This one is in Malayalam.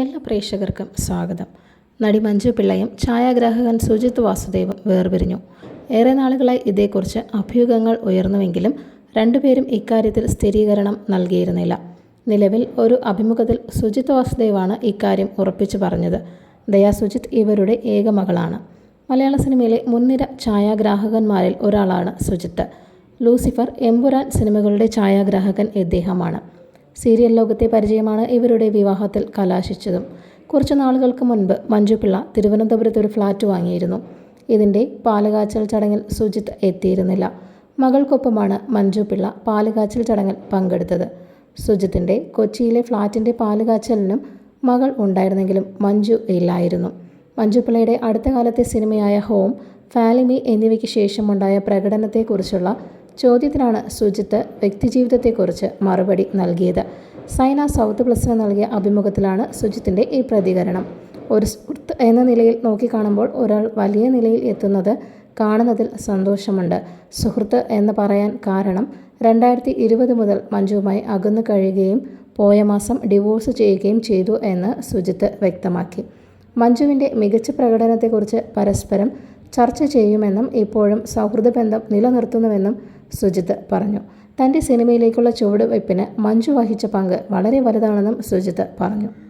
എല്ലാ പ്രേക്ഷകർക്കും സ്വാഗതം. നടി മഞ്ജു പിള്ളയും ഛായാഗ്രാഹകൻ സുജിത് വാസുദേവും വേർപിരിഞ്ഞു. ഏറെ നാളുകളായി ഇതേക്കുറിച്ച് അഭ്യൂഹങ്ങൾ ഉയർന്നുവെങ്കിലും രണ്ടുപേരും ഇക്കാര്യത്തിൽ സ്ഥിരീകരണം നൽകിയിരുന്നില്ല. നിലവിൽ ഒരു അഭിമുഖത്തിൽ സുജിത് വാസുദേവാണ് ഇക്കാര്യം ഉറപ്പിച്ചു പറഞ്ഞത്. ദയാ സുജിത് ഇവരുടെ ഏക മകളാണ്. മലയാള സിനിമയിലെ മുൻനിര ഛായാഗ്രാഹകന്മാരിൽ ഒരാളാണ് സുജിത്ത്. ലൂസിഫർ എമ്പുരാൻ സിനിമകളുടെ ഛായാഗ്രാഹകൻ ഇദ്ദേഹമാണ്. സീരിയൽ ലോകത്തെ പരിചയമാണ് ഇവരുടെ വിവാഹത്തിൽ കലാശിച്ചതും. കുറച്ച് നാളുകൾക്ക് മുൻപ് മഞ്ജുപിള്ള തിരുവനന്തപുരത്ത് ഒരു ഫ്ലാറ്റ് വാങ്ങിയിരുന്നു. ഇതിന്റെ പാലുകാച്ചൽ ചടങ്ങിൽ സുജിത്ത് എത്തിയിരുന്നില്ല. മകൾക്കൊപ്പമാണ് മഞ്ജുപിള്ള പാലുകാച്ചൽ ചടങ്ങിൽ പങ്കെടുത്തത്. സുജിത്തിന്റെ കൊച്ചിയിലെ ഫ്ലാറ്റിന്റെ പാലുകാച്ചലിനും മകൾ ഉണ്ടായിരുന്നെങ്കിലും മഞ്ജു ഇല്ലായിരുന്നു. മഞ്ജുപിള്ളയുടെ അടുത്ത കാലത്തെ സിനിമയായ ഹോം ഫാലിമി എന്നിവയ്ക്ക് ശേഷമുണ്ടായ പ്രകടനത്തെക്കുറിച്ചുള്ള ചോദ്യത്തിനാണ് സുജിത്ത് വ്യക്തിജീവിതത്തെക്കുറിച്ച് മറുപടി നൽകിയത്. സൈന സൗത്ത് പ്ലസിന് നൽകിയ അഭിമുഖത്തിലാണ് സുജിത്തിന്റെ ഈ പ്രതികരണം. ഒരു സുഹൃത്ത് എന്ന നിലയിൽ നോക്കിക്കാണുമ്പോൾ ഒരാൾ വലിയ നിലയിൽ എത്തുന്നത് കാണുന്നതിൽ സന്തോഷമുണ്ട്. സുഹൃത്ത് എന്ന് പറയാൻ കാരണം രണ്ടായിരത്തി ഇരുപത് മുതൽ മഞ്ജുവുമായി അകന്നു കഴിയുകയും പോയ മാസം ഡിവോഴ്സ് ചെയ്യുകയും ചെയ്തു എന്ന് സുജിത്ത് വ്യക്തമാക്കി. മഞ്ജുവിന്റെ മികച്ച പ്രകടനത്തെക്കുറിച്ച് പരസ്പരം ചർച്ച ചെയ്യുമെന്നും ഇപ്പോഴും സൗഹൃദ ബന്ധം നിലനിർത്തുന്നുവെന്നും സുജിത്ത് പറഞ്ഞു. തന്റെ സിനിമയിലേക്കുള്ള ചുവടുവയ്പ്പിന് മഞ്ജു വഹിച്ച പങ്ക് വളരെ വലുതാണെന്നും സുജിത്ത് പറഞ്ഞു.